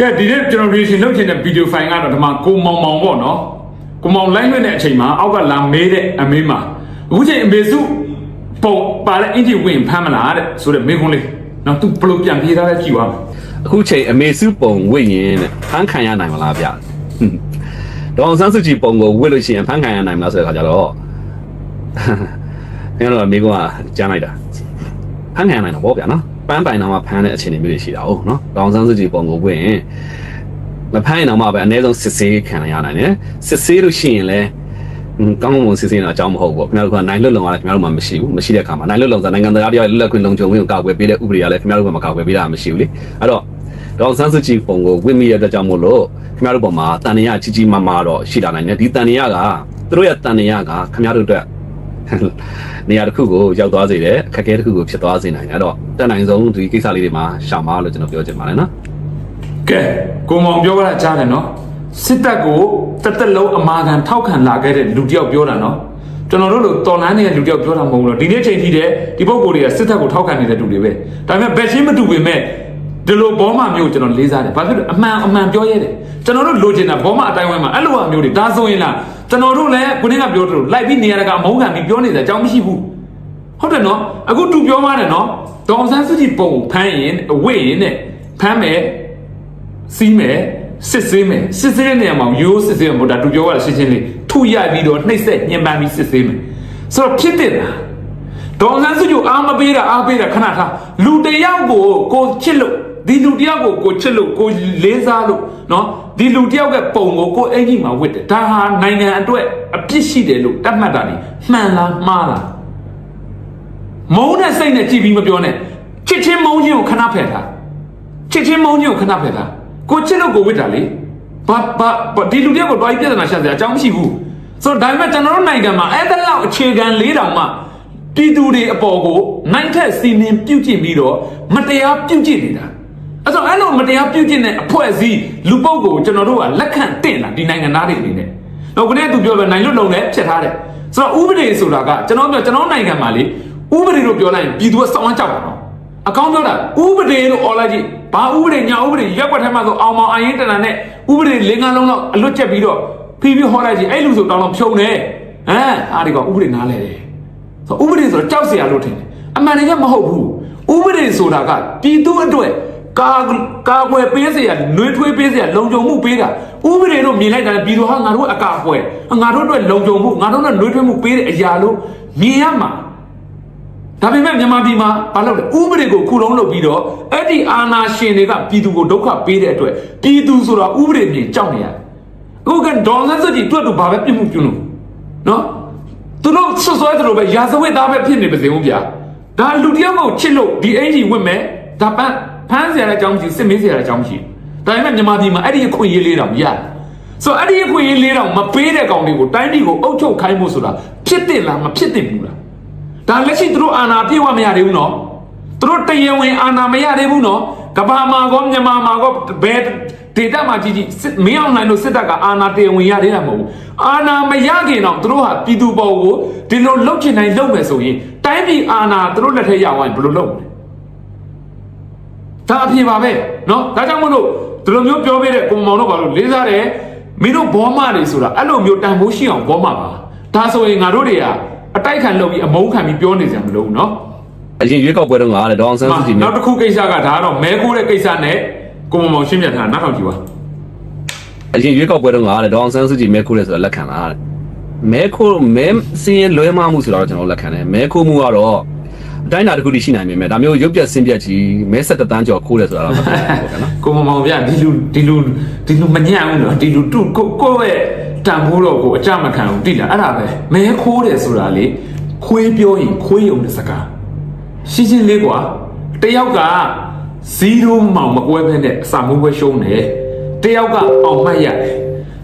ကဲဒီနေ့ကျွန်တော် reaction လုပ်ချင်တဲ့ video file ကတော့ဒီမှာကိုမောင်မောင်ပေါ့နော်ကိုမောင် line လွှင့်တဲ့အချိန်မှာအောက်ကလာမေးတဲ့အမေးမှာအခုချိန်အမေစုပုံပါတဲ့အင်ဂျီဝင်ဖမ်းမလားတဲ့ဆိုတဲ့မေးခွန်းလေးနော်သူဘယ်လိုပြန်ပြေးထားလဲကြည့်ပါမယ်အခုချိန်အမေစုပုံဝိရင်တဲ့ဖန်ခံရနိုင်မလားဗျဟွန်းဒေါအောင်ဆန်းစုကြည်ပုံကိုဝိလို့ရှိရင်ဖန်ခံရနိုင်မလားဆိုတဲ့ခါကျတော့ခင်ဗျားတို့ကမိကွာကြားလိုက်တာဖန်ခံရနိုင်တော့ဗောဗျာနော် ပန်းပိုင်တော့မှဖန်တဲ့အခြေအနေမျိုးတွေရှိတာဟုတ်နော်ဒေါအောင်ဆန်းစုကြည်ပုံကိုဝိရင်မဖမ်းရင်တော့မှပဲအနည်းဆုံးစစ်ဆေးခံရနိုင်တယ်စစ်ဆေးလို့ရှိရင်လည်းဟွန်းကောင်းကောင်းမွန်စစ်ဆေးတော့အကြောင်းမဟုတ်ဘူးခင်ဗျားတို့ကနိုင်လွတ်လုံရတယ်ခင်ဗျားတို့မှမရှိဘူးမရှိတဲ့အခါမှာနိုင်လွတ်လုံဆိုနိုင်ငံသားတရားလွတ်လပ်ခွင့်လုံခြုံခွင့်ကိုကာကွယ်ပေးတဲ့ဥပဒေကလည်းခင်ဗျားတို့ကမကာကွယ်ပေးတာမရှိဘူးလေအဲ့တော့ဒေါအောင်ဆန်းစုကြည်ပုံကိုဝင့်မိရတဲ့အတွက်ကြောင့်မို့လို့ခင်ဗျားတို့ပုံမှာတန်တရားကြီးကြီးမားမားတော့ရှိလာနိုင်တယ်ဒီတန်တရားကသူတို့ရဲ့တန်တရားကခင်ဗျားတို့အတွက် နေရာတစ်ခုကိုရောက်သွားစေတယ်အခက်အခဲတစ်ခုကိုဖြစ်သွားစေနိုင်တယ်အဲ့တော့တက်နိုင်ဆုံးဒီကိစ္စလေးတွေမှာရှာမလို့ကျွန်တော်ပြောချင်ပါတယ်နော်ကဲကိုမောင်ပြောတာကြားတယ်နော်စစ်တပ်ကိုတက်တက်လုံးအမာခံထောက်ခံလာခဲ့တဲ့လူတစ်ယောက်ပြောတာနော်ကျွန်တော်တို့လိုတော်လန်းနေတဲ့လူတစ်ယောက်ပြောတာမဟုတ်ဘူးနော်ဒီနေ့ချိန်ထိတဲ့ဒီပုံကိုယ်တွေကစစ်တပ်ကိုထောက်ခံနေတဲ့လူတွေပဲဒါပေမဲ့ဘယ်ချင်းမတူပေမဲ့ဒီလိုဘောမမျိုးကျွန်တော်လေးစားတယ်ဘာဖြစ်လို့အမှန်အမှန်ပြောရဲတယ်ကျွန်တော်တို့လိုချင်တာဘောမအတိုင်းဝိုင်းမှာအဲ့လိုအမျိုးတွေဒါဆိုရင်လား ကျွန်တော်တို့လည်းခုနကပြောသလိုလိုက်ပြီးနေရတာကမုန်းခံပြီးပြောနေတဲ့အကြောင်းမရှိဘူးဟုတ်တယ်နော်အခုသူပြောမှတယ်နော်ဒေါအောင်ဆန်းစုကြည်ပုံကိုဖမ်းရင်အဝိရင်နဲ့ဖမ်းမယ်စီးမယ်စစ်ဆေးမယ်စစ်ဆေးတဲ့နေရာမှာရိုးစစ်ဆေးမှာမဟုတ်တာသူပြောရတာရှင်းရှင်းလေးထုရပြီးတော့နှိပ်စက်ညှဉ်းပန်းပြီးစစ်ဆေးမယ်ဆိုတော့ဖြစ်တယ်လားဒေါအောင်ဆန်းစုကြည်ကိုအားမပေးတာအားပေးတာခဏထားလူတစ်ယောက်ကိုကိုချစ်လို့ ဒီလူတစ်ယောက်ကိုကိုချစ်လို့ကိုလေးစားလို့နော်ဒီလူတစ်ယောက်ကပုံကိုကိုအင်ကြီးမှာဝတ်တယ်ဒါဟာနိုင်ငံအတွက်အပြစ်ရှိတယ်လို့တတ်မှတ်တာနေမှန်လားမှားလားမုန်းတဲ့စိတ်နဲ့ကြည်ပြီးမပြောနဲ့ချစ်ချင်းမုန်းချင်းကိုခဏဖယ်ထားချစ်ချင်းမုန်းချင်းကိုခဏဖယ်ထားကိုချစ်လို့ကိုဝစ်တာလေဘာဘာဘာဒီလူတယောက်ကိုတွားပြီးပြဿနာရှာစရာအကြောင်းမရှိဘူးဆိုတော့ဒါပေမဲ့ကျွန်တော်တို့နိုင်ငံမှာအဲ့ဒါလောက်အခြေခံ၄တောင်မှပြည်သူတွေအပေါ်ကိုနိုင်ထက်စီမင်းပြုတ်ကျင့်ပြီးတော့မတရားပြုတ်ကျင့်နေတာ အဲ့တော့အဲ့လိုမတရားပြုကျင့်တဲ့အဖွဲ့အစည်းလူပုဂ္ဂိုလ်ကျွန်တော်တို့ကလက်ခံတင့်လာဒီနိုင်ငံသားတွေအနေနဲ့တော့ခနဲ့သူပြောပဲနိုင်လွတ်လုံလဲဖြစ်ထားတယ်ဆိုတော့ဥပဒေဆိုတာကကျွန်တော်ပြောကျွန်တော်နိုင်ငံမှာလေဥပဒေလို့ပြောလိုက်ရင်ပြည်သူကစောင်းကြောက်တာနော်အကောင်းပြောတာဥပဒေလို့အော်လိုက်ကြည့်ဘာဥပဒေညာဥပဒေရက်ွက်ထဲမှာဆိုအောင်မောင်အရင်တန်တန်နဲ့ဥပဒေ၄၅လုံးလောက်အလွတ်ကျက်ပြီးတော့ဖီးပြီးဟောလိုက်ကြည့်အဲ့လူဆိုတောင်းတော့ဖြုံတယ်ဟမ်အားဒီကဥပဒေနားလဲတယ်ဆိုတော့ဥပဒေဆိုတော့ကြောက်စရာလို့ထင်တယ်အမှန်တကယ်မဟုတ်ဘူးဥပဒေဆိုတာကပြည်သူအတွက် ကာကာကွယ်ပေးစရာလွင်ထွေးပေးစရာလုံခြုံမှုပေးတာဥပဒေတို့မြင်လိုက်တာပြည်သူဟာငါတို့အကာအကွယ်ငါတို့အတွက်လုံခြုံမှုငါတို့နဲ့လွင်ထွေးမှုပေးတဲ့အရာလို့မြင်ရမှာဒါပေမဲ့မြန်မာပြည်မှာဘာလုပ်လဲဥပဒေကိုခုလုံးလုပ်ပြီးတော့အဲ့ဒီအာဏာရှင်တွေကပြည်သူကိုဒုက္ခပေးတဲ့အတွက်ပြည်သူဆိုတာဥပဒေမြင်ကြောက်နေရအခုကဒေါ်လာစကြီးတွေ့တူဘာပဲပြစ်မှုပြုလို့နော်သူတို့ဆွဆွဲသလိုပဲရာဇဝတ်သားပဲဖြစ်နေပါစေဦးဗျာဒါလူတယောက်ကိုချစ်လို့ဒီအင်ကြီးဝင့်မယ်ဒါပန်း ဖမ်းစရာလည်းအကြောင်းမရှိစစ်မေးစရာလည်းအကြောင်းမရှိဒါပေမဲ့မြန်မာပြည်မှာအဲ့ဒီအခွင့်အရေးလေးတောင်မရဆိုအဲ့ဒီအခွင့်အရေးလေးတောင်မပေးတဲ့ကောင်တွေကိုတိုင်းပြည်ကိုအုပ်ချုပ်ခိုင်းဖို့ဆိုတာဖြစ်တင်လားမဖြစ်တင်ဘူးလားဒါလက်ရှိသူတို့အာဏာပြေဝမရသေးဘူးနော်သူတို့တရားဝင်အာဏာမရသေးဘူးနော်ကဘာမှာကောမြန်မာမှာကောဘယ်ဒေတာမှာကြီးကြီးမင်းအောင်နိုင်လို့စစ်တပ်ကအာဏာတရားဝင်ရသေးတာမဟုတ်ဘူးအာဏာမရခင်တော့သူတို့ဟာပြည်သူပေါ်ကိုဒီလိုလှုပ်ချင်တိုင်းလှုပ်မယ်ဆိုရင်တိုင်းပြည်အာဏာသူတို့လက်ထက်ရောက်ရင်ဘယ်လိုလုပ်မလဲ ဒါအဖြစ်ပါပဲเนาะဒါကြောင့်မလို့ဒီလိုမျိုးပြောပေးတဲ့ကိုမောင်တို့ဘာလို့လေးစားတယ်မင်းတို့ဘောမတွေဆိုတာအဲ့လိုမျိုးတန်ဖိုးရှိအောင်ဘောမပါဒါဆိုရင်ငါတို့တွေကအတိုက်ခံလုပ်ပြီးအမုန်းခံပြီးပြောနေကြမလို့เนาะ အရင်ရွေးကောက်ပွဲတုန်းကလည်းဒေါအောင်ဆန်းစုကြည် နောက်တစ်ခုကိစ္စကဒါကတော့မဲခိုးတဲ့ကိစ္စနဲ့ကိုမောင်မောင်ရှင်းပြထားတာနောက်ထောင်ကြည့်ပါ အရင်ရွေးကောက်ပွဲတုန်းကလည်းဒေါအောင်ဆန်းစုကြည်မဲခိုးတယ်ဆိုတာလက်ခံလားတဲ့မဲခိုးမဲစင်းရင်လွဲမှားမှုဆိုတော့ကျွန်တော်လက်ခံတယ်မဲခိုးမှုကတော့ အတိုင်းအတာတစ်ခုတည်းရှိနိုင်ပေမဲ့ဒါမျိုးရုပ်ပြက်ဆင်းပြက်ကြီးမဲဆက်တတန်းကျော်ခိုးတယ်ဆိုတာတော့မခံနိုင်ဘူးကွာနော်ကိုမောင်မောင်ဗျဒီလူဒီလူဒီလူမညံ့ဘူးနော်ဒီလူတူကိုကိုယ့်ရဲ့တန်ဖိုးတော့ကိုအကြမခံဘူးတိလားအဲ့ဒါပဲမဲခိုးတယ်ဆိုတာလေခွေးပြောရင်ခွေးယုံတဲ့စကားရှင်းရှင်းလေးကွာတယောက်က0မောင်မကွဲဖက်နဲ့အစာမွေးပွဲရှုံးတယ်တယောက်ကအောင်မှတ်ရတယ်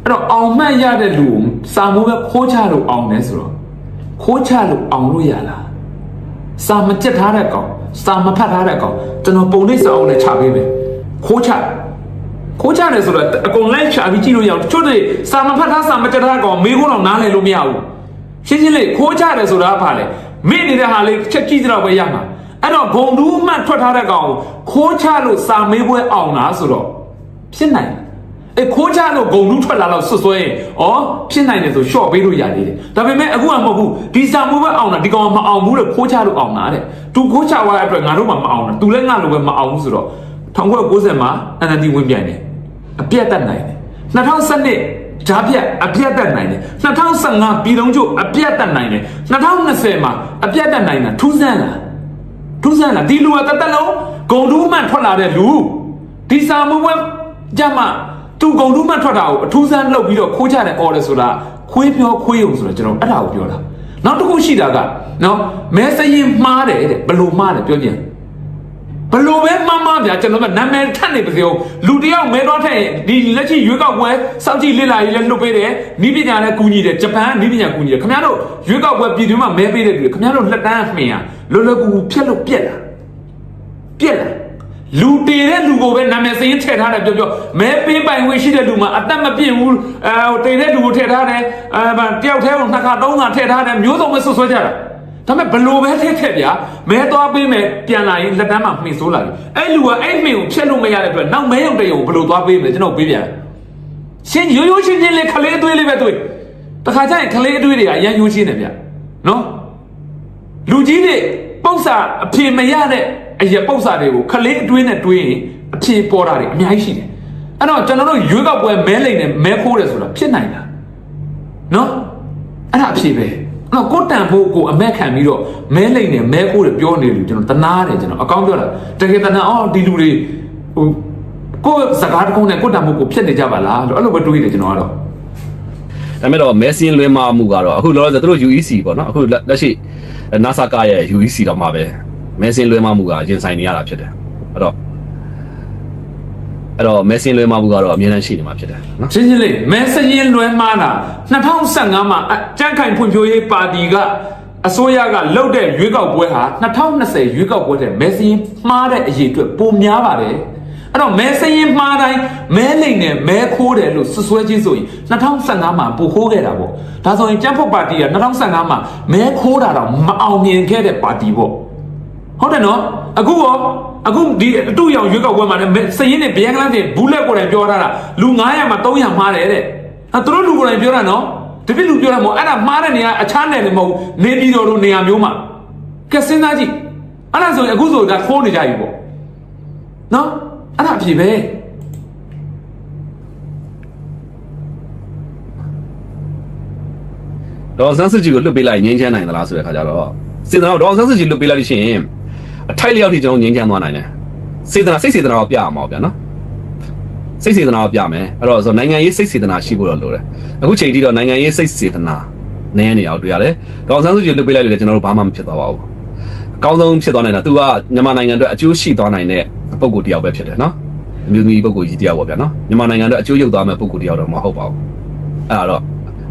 အဲ့တော့အောင်မှတ်ရတဲ့လူကိုစာမွေးပွဲခိုးချလို့အောင်တယ်ဆိုတော့ခိုးချလို့အောင်လို့ရလား စာမကြက်ထားတဲ့ကောင်စာမဖတ်ထားတဲ့ကောင်ကျွန်တော်ပုံလေးစာအုပ်နဲ့ချပေးမယ်ခိုးချခိုးချတယ်ဆိုတော့အကုန်လိုက်ချပြီးကြည့်လို့ရအောင်တချို့တွေစာမဖတ်ထားစာမကြက်ထားတဲ့ကောင်မေးခွန်းတော့နားလည်လို့မရဘူးရှင်းရှင်းလေးခိုးချတယ်ဆိုတာကဘာလဲမိနေတဲ့ဟာလေးချက်ကြည့်ကြတော့ပဲရမှာအဲ့တော့ဂုံတူးမှတ်ထွက်ထားတဲ့ကောင်ကိုခိုးချလို့စာမေးပွဲအောင်လားဆိုတော့ဖြစ်နိုင်တယ် အဲခိုးချလို့ဂုံလူးထွက်လာတော့ဆွဆွဲရင်ဩဖြစ်နိုင်တယ်ဆိုရှော့ပေးလို့ရသေးတယ်ဒါပေမဲ့အခုကမဟုတ်ဘူးဒီစာမှုပဲအောင်တာဒီကောင်ကမအောင်ဘူးလို့ခိုးချလို့အောင်တာတဲ့သူခိုးချသွားတဲ့အတွက်ငါတို့မှမအောင်တာသူလည်းငါလိုပဲမအောင်ဘူးဆိုတော့1990မှာ NLD ဝင်ပြိုင်တယ်အပြတ်တက်နိုင်တယ်2012ဂျားပြတ်အပြတ်တက်နိုင်တယ်2015ပြည်လုံးချုပ်အပြတ်တက်နိုင်တယ်2020မှာအပြတ်တက်နိုင်တာထူးဆန်းလားထူးဆန်းလားဒီလူကတသက်လုံးဂုံတူးမှန်ထွက်လာတဲ့လူဒီစာမပွဲကြမှာ သူဂုံတူးမှန်ထွက်တာကိုအထူးဆန်းလုပ်ပြီးတော့ခိုးချတဲ့ order ဆိုတာခွေးပြောခွေးုံဆိုတော့ကျွန်တော်အဲ့ဒါကိုပြောတာနောက်တစ်ခုရှိတာကနော်မဲစရင်မှားတယ်တဲ့ဘယ်လို့မှားတယ်ပြောကြည့်ဘယ်လို့ပဲမှားမှားဗျာကျွန်တော်ကနာမည်ထပ်နေပါစေအောင်လူတယောက်မဲတော့ထက်ဒီလက်ရှိရွေးကောက်ပွဲစောင့်ကြည့်လေ့လာရေးလည်းလုပ်ပေးတယ်နီးပညာလည်းကူညီတယ်ဂျပန်ကနီးပညာကူညီတယ်ခင်ဗျားတို့ရွေးကောက်ပွဲပြည်သူ့မှာမဲပေးတဲ့လူတွေခင်ဗျားတို့လက်တန်းမှင်ရလွယ်လွယ်ကူကူဖြတ်လို့ပြက်လာပြက်လာ လူတည်တဲ့လူကိုပဲနာမည်စရင်းထည့်ထားတယ်ပြောပြောမဲပေးပိုင်ဝင်ရှိတဲ့လူမှာအသက်မပြည့်ဘူးအဲဟိုတည်တဲ့လူကိုထည့်ထားတယ်အဲဗာတယောက်တည်းကိုနှစ်ခါသုံးခါထည့်ထားတယ်မျိုးစုံပဲဆွဆွဲကြတာဒါပေမဲ့ဘလို့ပဲထည့်ထည့်ဗျာမဲသွားပေးမယ်ပြန်လာရင်လက်တန်းမှာမှင်ဆိုးလာပြီအဲ့လူကအဲ့မှင်ကိုဖျက်လို့မရတဲ့အတွက်နောက်မဲရုံတရုံဘလို့သွားပေးမလဲကျွန်တော်ပေးပြန်ရှင်းရိုးရိုးရှင်းရှင်းလေးခလေးအသွေးလေးပဲတွေ့တခါကျရင်ခလေးအသွေးတွေကအရန်ရိုးရှင်းတယ်ဗျနော်လူကြီးတွေပု္ပ္ပစာအဖြေမရတဲ့ အရာပု္ပ္ပစာတွေကိုခလေးအတွင်းနဲ့တွေးရင်အဖြေပေါ်တာတွေအများကြီးရှိတယ်အဲ့တော့ကျွန်တော်တို့ရွေးကောက်ပွဲမဲလိန်နဲ့မဲခိုးတယ်ဆိုတာဖြစ်နိုင်တာနော်အဲ့ဒါအဖြေပဲအဲ့တော့ကိုယ်တန်ဖို့ကိုအမက်ခံပြီးတော့မဲလိန်နဲ့မဲခိုးတယ်ပြောနေလို့ကျွန်တော်တနာတယ်ကျွန်တော်အကောင်းပြောတာတကယ်တနာအော်ဒီလူတွေဟိုကိုယ်စကားတကုန်းနဲ့ကိုယ်တန်ဖို့ကိုဖြစ်နေကြပါလားလို့အဲ့လိုပဲတွေးတယ်ကျွန်တော်ကတော့ဒါပေမဲ့တော့ Messi လွဲမှာမှုကတော့အခုလောလောဆယ်သူတို့ UEC ပေါ့နော်အခုလက်လက်ရှိ NASA ကရဲ့ UEC တော့မှာပဲ Messi လွဲမှာမှုကရင်ဆိုင်နေရတာဖြစ်တယ်အဲ့တော့အဲ့တော့ Messi လွဲမှာမှုကတော့အမြဲတမ်းရှိနေမှာဖြစ်တယ်နော်ရှင်းရှင်းလေးမဲစရင်လွဲမှားတာ2015မှာအကြံ့ခိုင်ဖွံ့ဖြိုးရေးပါတီကအစိုးရကလှုပ်တဲ့ရွေးကောက်ပွဲဟာ2020ရွေးကောက်ပွဲတဲ့မဲစရင်မှားတဲ့အရေးအတွက်ပိုများပါတယ်အဲ့တော့မဲစရင်မှားတိုင်းမဲလိမ်နဲ့မဲခိုးတယ်လို့ဆွဆွဲချင်းဆိုရင်2015မှာပိုခိုးခဲ့တာပေါ့ဒါဆိုရင်ကျန်းဖို့ပါတီက2015မှာမဲခိုးတာတော့မအောင်မြင်ခဲ့တဲ့ပါတီပေါ့ ဟုတ်တယ်နော်အခုရောအခုဒီအတူရောင်ရွေးကောက်ပွဲမှာလည်းစရင်နဲ့ဗျန်ကလန်တွေဘူးလက်ကိုယ်တိုင်ပြောထားတာလူ900မှာ300မှားတယ်တဲ့အဲသူတို့လူကိုယ်တိုင်ပြောတာနော်တပည့်လူပြောတာမဟုတ်အဲ့ဒါမှားတဲ့နေရာအခြားနယ်လည်းမဟုတ်နေပြည်တော်တို့နေရာမျိုးမှာကဲစဉ်းစားကြည့်အဲ့ဒါဆိုရင်အခုဆိုတာခိုးနေကြပြီပေါ့နော်အဲ့ဒါအဖြစ်ပဲဒေါ်ဆန်းစစ်ကြီးကိုလွတ်ပေးလိုက်ငင်းချမ်းနိုင်သလားဆိုတဲ့ခါကျတော့စေတနာဒေါ်ဆန်းစစ်ကြီးလွတ်ပေးလိုက်လို့ရှိရင် အထိုက်လျောက်ထိကျွန်တော်ငင်းချမ်းသွားနိုင်တယ်စေတနာစိတ်စေတနာကိုပြရမှာပေါ့ဗျာနော်စိတ်စေတနာကိုပြမယ်အဲ့တော့ဆိုနိုင်ငံရေးစိတ်စေတနာရှိဖို့တော့လိုတယ်အခုချိန်ထိတော့နိုင်ငံရေးစိတ်စေတနာနည်းနေအောင်တွေ့ရတယ်ဒေါ်ဆန်းစစ်ကြီးလွတ်ပေးလိုက်လို့လည်းကျွန်တော်တို့ဘာမှမဖြစ်သွားပါဘူးအကောင်းဆုံးဖြစ်သွားနိုင်တာသူကမြန်မာနိုင်ငံအတွက်အကျိုးရှိသွားနိုင်တဲ့ပုံကိုယ်တစ်ယောက်ပဲဖြစ်တယ်နော်အမျိုးသမီးပုံကိုယ်ကြီးတစ်ယောက်ပေါ့ဗျာနော်မြန်မာနိုင်ငံအတွက်အကျိုးရောက်သွားမဲ့ပုံကိုယ်တစ်ယောက်တော့မဟုတ်ပါဘူးအဲ့ဒါတော့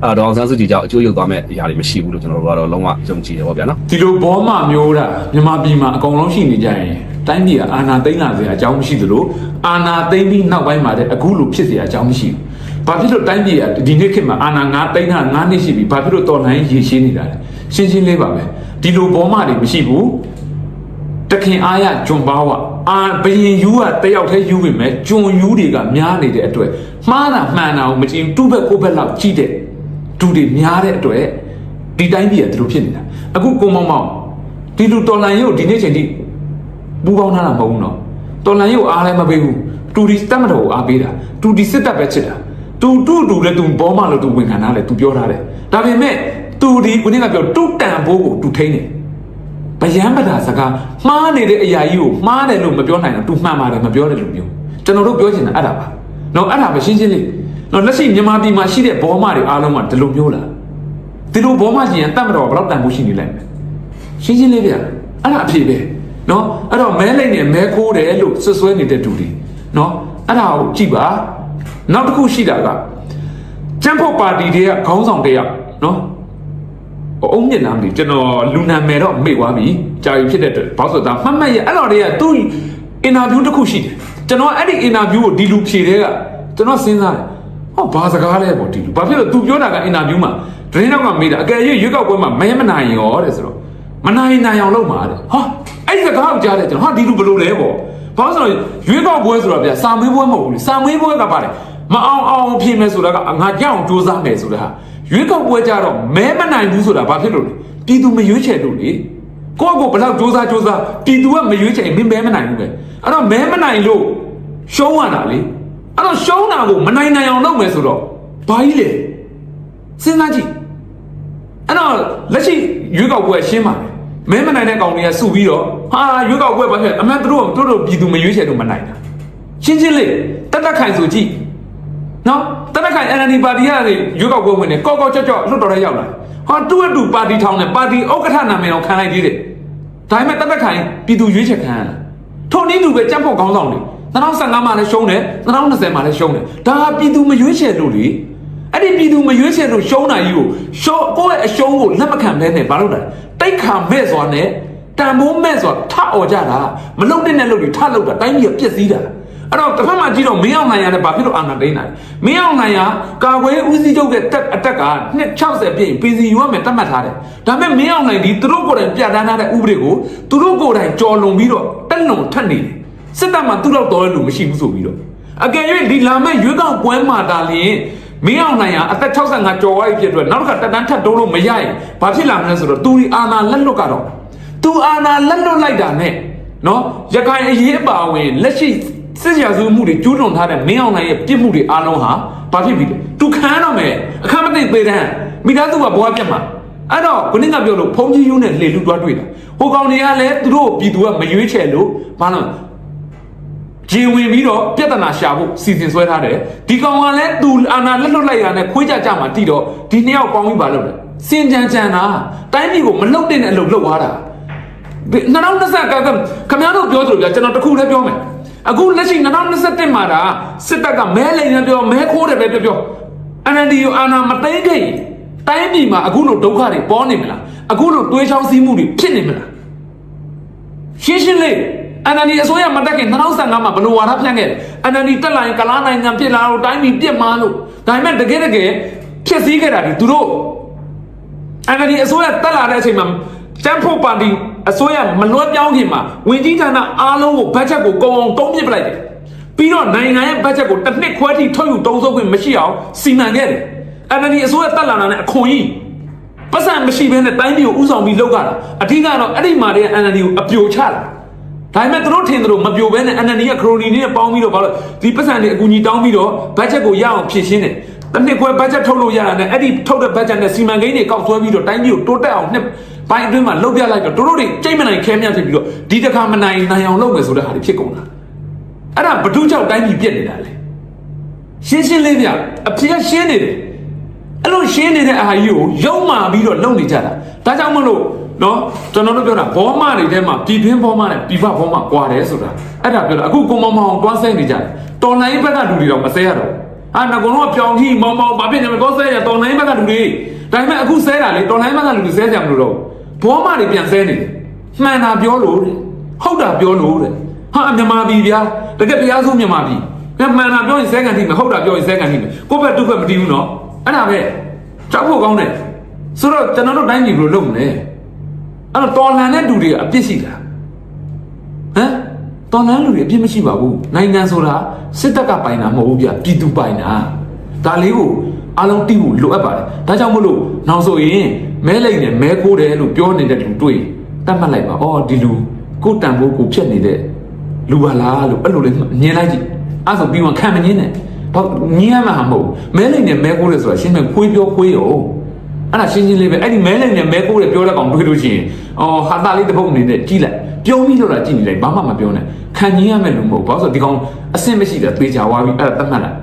အဲ့တော့ဆန်းစုကြည်ကြောင့်အကျိုးရောက်သွားမဲ့အရာတွေမရှိဘူးလို့ကျွန်တော်တို့ကတော့လုံးဝယုံကြည်တယ်ပေါ့ဗျာနော်ဒီလိုဘောမမျိုးတာမြန်မာပြည်မှာအကုန်လုံးရှိနေကြရင်တိုင်းပြည်ကအာဏာသိမ်းလာစရာအကြောင်းမရှိသလိုအာဏာသိမ်းပြီးနောက်ပိုင်းမှာလည်းအခုလိုဖြစ်စရာအကြောင်းမရှိဘူး။ဘာဖြစ်လို့တိုင်းပြည်ကဒီနေ့ခေတ်မှာအာဏာငါသိမ်းတာငါနှစ်ရှိပြီ။ဘာဖြစ်လို့တော်လှန်ရေးရေရှင်းနေတာလဲ။ရှင်းရှင်းလေးပါပဲ။ဒီလိုဘောမတွေမရှိဘူး။တခင်အားရဂျွန်ပါဝအာဘယင်ယူကတယောက်တည်းယူပြီမဲ့ဂျွန်ယူတွေကများနေတဲ့အတွက်မှားတာမှန်တာကိုမကြည့်ဘူးတူဘက်ကိုဘက်လောက်ကြည့်တဲ့ တူတွေများတဲ့အတွက်ဒီတိုင်းပြည်ကဒီလိုဖြစ်နေတာအခုကိုမောင်မောင်ဒီလူတော်လန်ရုပ်ဒီနေ့ချိန်ထိပူပေါင်းထားတာမဟုတ်ဘူးနော်တော်လန်ရုပ်အားလည်းမပေးဘူးတူဒီတက်မတော်ကိုအားပေးတာတူဒီစစ်တပ်ပဲချစ်တာတူတူတူလည်းသူဘောမလို့သူဝင်ခံထားတယ်သူပြောထားတယ်ဒါပေမဲ့တူဒီကိုနေ့ကပြောတူတန်ဖို့ကိုတူထိန်းတယ်ဗျံပဒါစကားမှားနေတဲ့အရာကြီးကိုမှားတယ်လို့မပြောနိုင်တော့သူမှန်ပါတယ်မပြောတယ်လို့ပြောကျွန်တော်တို့ပြောချင်တာအဲ့ဒါပါနော်အဲ့ဒါပဲရှင်းရှင်းလေး နော်လက်ရှိမြန်မာပြည်မှာရှိတဲ့ဘောမတွေအားလုံးကဒီလိုမျိုးလားဒီလိုဘောမကြီးရင်တတ်မတော်ဘယ်တော့တန်ဖို့ရှိနေလဲရှင်းရှင်းလေးဗျအဲ့ဒါအဖြေပဲနော်အဲ့တော့မဲလိမ့်နဲ့မဲခိုးတယ်လို့ဆွဆွဲနေတဲ့တူတွေနော်အဲ့ဒါကိုကြည့်ပါနောက်တစ်ခုရှိတာကကျန်းဖို့ပါတီတွေကခေါင်းဆောင်တယောက်နော်အုံးမြင့်လားမသိဘူးကျွန်တော်လူနာမယ်တော့မေ့သွားပြီကြာပြီဖြစ်တဲ့အတွက်ဘာလို့ဆိုတော့မှတ်မှတ်ရအဲ့တော့တည်းကသူ့အင်တာဗျူးတစ်ခုရှိတယ်ကျွန်တော်အဲ့ဒီအင်တာဗျူးကိုဒီလူဖြေတဲ့ကကျွန်တော်စဉ်းစားတယ် ဟောဘာစကားလဲပေါ့ဒီလူဘာဖြစ်လို့ तू ပြောတာကအင်တာဗျူးမှာဒရင်းတော့ကမေးတာအကယ်၍ရွေးကောက်ပွဲမှာမဲမနိုင်ရောတဲ့ဆိုတော့မနိုင်နိုင်အောင်လုပ်မှာတဲ့ဟာအဲ့ဒီစကားကိုကြားတယ်ကျွန်တော်ဟာဒီလူဘယ်လိုလဲပေါ့ဘာလို့လဲဆိုတော့ရွေးကောက်ပွဲဆိုတာဗျာစာမေးပွဲမဟုတ်ဘူးလေစာမေးပွဲကပါတယ်မအောင်အောင်ဖြစ်မယ်ဆိုတာကငါကြောက်စူးစမ်းမယ်ဆိုတာဟာရွေးကောက်ပွဲကြတော့မဲမနိုင်ဘူးဆိုတာဘာဖြစ်လို့လဲပြည်သူမရွေးချယ်လို့လေကိုယ့်ကိုယ်ဘယ်လောက်စူးစမ်းစူးစမ်းပြည်သူကမရွေးချယ်မင်းမဲမနိုင်ဘူးပဲအဲ့တော့မဲမနိုင်လို့ရှုံးရတာလေအဲ့ တော့ရှုံးတာကိုမနိုင်နိုင်အောင်လုပ်မယ်ဆိုတော့ဘာကြီးလဲစဉ်းစားကြည့်အဲ့တော့လက်ရှိရွေးကောက်ပွဲရှင်းပါတယ်မဲမနိုင်တဲ့ကောင်တွေကစုပြီးတော့ဟာရွေးကောက်ပွဲဘာဖြစ်လဲအမှန်သူတို့တို့တို့ပြည်သူမရွေးချယ်လို့မနိုင်တာရှင်းရှင်းလေးတက်တက်ခိုင်ဆိုကြည့်နော်တက်တက်ခိုင် NLD ပါတီကနေရွေးကောက်ပွဲဝင်နေကောက်ကောက်ကြောက်ကြောက်လွတ်တော်ရဲရောက်လာဟာတူအတူပါတီထောင်နဲ့ပါတီဥက္ကဋ္ဌနာမည်အောင်ခံလိုက်သေးတယ်ဒါပေမဲ့တက်တက်ခိုင်ပြည်သူရွေးချယ်ခံရတာထို့နည်းတူပဲကြက်ဖို့ခေါင်းဆောင်တွေ 2015မှာလည်းရှုံးတယ်2020မှာလည်းရှုံးတယ်ဒါဟာပြည်သူမရွေးချယ်လို့လေအဲ့ဒီပြည်သူမရွေးချယ်လို့ရှုံးတာကြီးကိုရှုံးကိုယ့်ရဲ့အရှုံးကိုလက်မခံဘဲနဲ့ဘာလို့လဲတိတ်ခါမဲ့စွာနဲ့တန်ဖိုးမဲ့စွာထအော်ကြတာမလုံတဲ့နဲ့လို့ဒီထလောက်တာတိုင်းပြည်ကပြက်စီးတာအဲ့တော့တစ်ဖက်မှာကြည့်တော့မင်းအောင်နိုင်ရတဲ့ဘာဖြစ်လို့အာဏာသိမ်းတာလဲမင်းအောင်နိုင်ရကာကွယ်ဦးစီးချုပ်ရဲ့တက်အတက်က260ပြည့်ပြည်စီယူရမယ်တတ်မှတ်ထားတယ်ဒါပေမဲ့မင်းအောင်နိုင်ဒီသူတို့ကိုယ်တိုင်ပြဋ္ဌာန်းထားတဲ့ဥပဒေကိုသူတို့ကိုယ်တိုင်ကြော်လွန်ပြီးတော့တက်လွန်ထက်နေတယ် စစ်တပ်မှာသူတို့တော်ရလို့မရှိဘူးဆိုပြီးတော့အကယ်၍ဒီလာမဲ့ရွေးကောက်ပွဲမှာဒါလျင်မင်းအောင်နိုင်ရအသက်65ကျော်သွားပြီဖြစ်အတွက်နောက်တစ်ခါတက်တန်းထပ်တိုးလို့မရရင်ဘာဖြစ်လာမလဲဆိုတော့သူဒီအာနာလက်လွတ်ကတော့သူအာနာလက်လွတ်လိုက်တာနဲ့နော်ရခိုင်အရေးအပါဝင်လက်ရှိစစ်ရာစုမှုတွေကျူးလွန်ထားတဲ့မင်းအောင်နိုင်ရဲ့ပြစ်မှုတွေအားလုံးဟာဘာဖြစ်ပြီလဲသူခံရတော့မယ်အခမ်းမသိသေးတဲ့မိသားစုကဘဝပြတ်မှာအဲ့တော့ခုနကပြောလို့ဖုန်ကြီးယူနဲ့လှေလူတွားတွေ့တာဟိုကောင်တွေကလည်းသူတို့ပြည်သူကမရွေးချယ်လို့ဘာလို့ ဂျင်ဝင်ပြီးတော့ပြဿနာရှာဖို့စီစဉ်ဆွဲထားတယ်ဒီကောင်ကလည်းသူအာနာလက်လွတ်လိုက်ရတဲ့ခွေးကြကြမှာတိတော့ဒီနှစ်ယောက်ပေါင်းပြီးပါလို့လေစင်ကြံကြံတာတိုင်းပြည်ကိုမလုတ်တဲ့အလုပ်လုပ်သွားတာ2020ကခမရတို့ပြောသလိုပြကျွန်တော်တခုလည်းပြောမယ်အခုလက်ရှိ2021မှာဒါစစ်တပ်ကမဲလိန်နဲ့ပြောမဲခိုးတယ်ပဲပြောပြော NLD ကိုအာနာမသိမ်းခဲ့ရင်တိုင်းပြည်မှာအခုလိုဒုက္ခတွေပေါ်နေမလားအခုလိုတွေးချောင်းစည်းမှုတွေဖြစ်နေမလားရှင်းရှင်းလေး အန်နဒီအစိုးရမတက်ခင်2015မှာဘလို့ဝါဒဖြန့်ခဲ့တယ်အန်နဒီတက်လာရင်ကလားနိုင်ငံပြစ်လာတော့တိုင်းပြည်ပြစ်မှာလို့ဒါပေမဲ့တကယ်တကယ်ဖြစ်စည်းခဲ့တာဒီသူတို့အန်နဒီအစိုးရတက်လာတဲ့အချိန်မှာတမ်ဖို့ပါတီအစိုးရမလွှဲပြောင်းခင်မှာဝင်ကြီးဌာနအားလုံးကိုဘတ်ဂျက်ကိုကုန်အောင်တုံးပစ်ပလိုက်တယ်ပြီးတော့နိုင်ငံရဲ့ဘတ်ဂျက်ကိုတစ်နှစ်ခွဲထိထုတ်ယူတုံးဆုပ်ခွင့်မရှိအောင်စီမံခဲ့တယ်အန်နဒီအစိုးရတက်လာတာနဲ့အခွန်ကြီးပတ်စံမရှိဘဲနဲ့တိုင်းပြည်ကိုဥဆောင်ပြီးလောက်ကြတာအထူးကတော့အဲ့ဒီမှာတည်း NLD ကိုအပြိုချတာ ဒါပေမဲ့သူတို့ထင်တယ်လို့မပြိုဘဲနဲ့ NLD ကခရိုနီနဲ့ပေါင်းပြီးတော့ဘာလို့ဒီပတ်စံတွေအကူကြီးတောင်းပြီးတော့ဘတ်ဂျက်ကိုရအောင်ဖြည့်ရှင်းတယ်တစ်နှစ်ခွဲဘတ်ဂျက်ထုတ်လို့ရတာနဲ့အဲ့ဒီထုတ်တဲ့ဘတ်ဂျက်နဲ့စီမံကိန်းတွေကောက်ဆွဲပြီးတော့တိုင်းပြည်ကိုတိုးတက်အောင်နှစ်ပိုင်းအတွင်းမှာလှုပ်ပြလိုက်တော့တို့တို့တွေကြိတ်မနိုင်ခဲမြတ်ဖြစ်ပြီးတော့ဒီတစ်ခါမနိုင်နိုင်အောင်လုပ်မယ်ဆိုတဲ့ဟာတွေဖြစ်ကုန်တာအဲ့ဒါဘဒုကြောင့်တိုင်းပြည်ပြက်နေတာလေရှင်းရှင်းလေးပြအဖြစ်ရှင်းနေတယ်အဲ့လိုရှင်းနေတဲ့အာကြီးကိုယုံမာပြီးတော့လုံနေကြတာဒါကြောင့်မလို့ နော်ကျွန်တော်တို့ပြောတာဘောမတွေထဲမှာပြည်တွင်းဘောမနဲ့ပြည်ပဘောမကွာတယ်ဆိုတာအဲ့ဒါပြောတာအခုကိုမောင်မောင်တွန်းဆဲနေကြတယ်တော်လိုင်းဘက်ကလူတွေတော့မဆဲရတော့ဟာငကုံတော့ပြောင်းကြီးမောင်မောင်ဘာဖြစ်နေမလဲတော့ဆဲရတော်လိုင်းဘက်ကလူတွေဒါပေမဲ့အခုဆဲတာလေတော်လိုင်းဘက်ကလူတွေဆဲကြမလို့တော့ဘောမတွေပြန်ဆဲနေတယ်မှန်တာပြောလို့တဲ့ဟုတ်တာပြောလို့တဲ့ဟာမြန်မာပြည်ဗျာတကယ်တရားဆုံးမြန်မာပြည်ကဲမှန်တာပြောရင်ဆဲကန်ထိမယ်ဟုတ်တာပြောရင်ဆဲကန်ထိမယ်ကိုယ့်ဘက်သူ့ဘက်မတီးဘူးနော်အဲ့ဒါပဲကြောက်ဖို့ကောင်းတယ်ဆိုတော့ကျွန်တော်တို့တိုင်းပြည်ဘယ်လိုလုပ်မလဲ အဲ့တော့တော်လန်တဲ့လူတွေကအပြစ်ရှိတာဟမ်တော်လန်လူတွေအပြစ်မရှိပါဘူးနိုင်ငံဆိုတာစစ်တပ်ကပိုင်တာမဟုတ်ဘူးဗျပြည်သူပိုင်တာဒါလေးကိုအားလုံးသိဖို့လိုအပ်ပါတယ်ဒါကြောင့်မို့လို့နောက်ဆိုရင်မဲလိမ့်နဲ့မဲခိုးတယ်လို့ပြောနေတဲ့လူတွေ့တတ်မှတ်လိုက်ပါအော်ဒီလူကိုယ်တန်ဖို့ကိုဖြတ်နေတဲ့လူပါလားလို့အဲ့လိုလေးမြင်လိုက်ကြည့်အဲ့ဆိုပြီးမှခံမငင်းနဲ့ဘာညင်းရမှာမဟုတ်မဲလိမ့်နဲ့မဲခိုးတယ်ဆိုတာရှင်းမယ်ခွေးပြောခွေးရောအဲ့ဒါရှင်းရှင်းလေးပဲအဲ့ဒီမဲလိမ့်နဲ့မဲခိုးတယ်ပြောတဲ့ကောင်တွေ့လို့ရှိရင် အော်ဟာတာလေးတစ်ပုတ်အနေနဲ့ကြည့်လိုက်ပြုံးပြီးတော့ကြည့်နေလိုက်ဘာမှမပြောနဲ့ခံငင်းရမယ်လို့မဟုတ်ဘာလို့ဆိုဒီကောင်အဆင့်မရှိတာသေချာသွားပြီအဲ့ဒါတတ်မှတ်လိုက်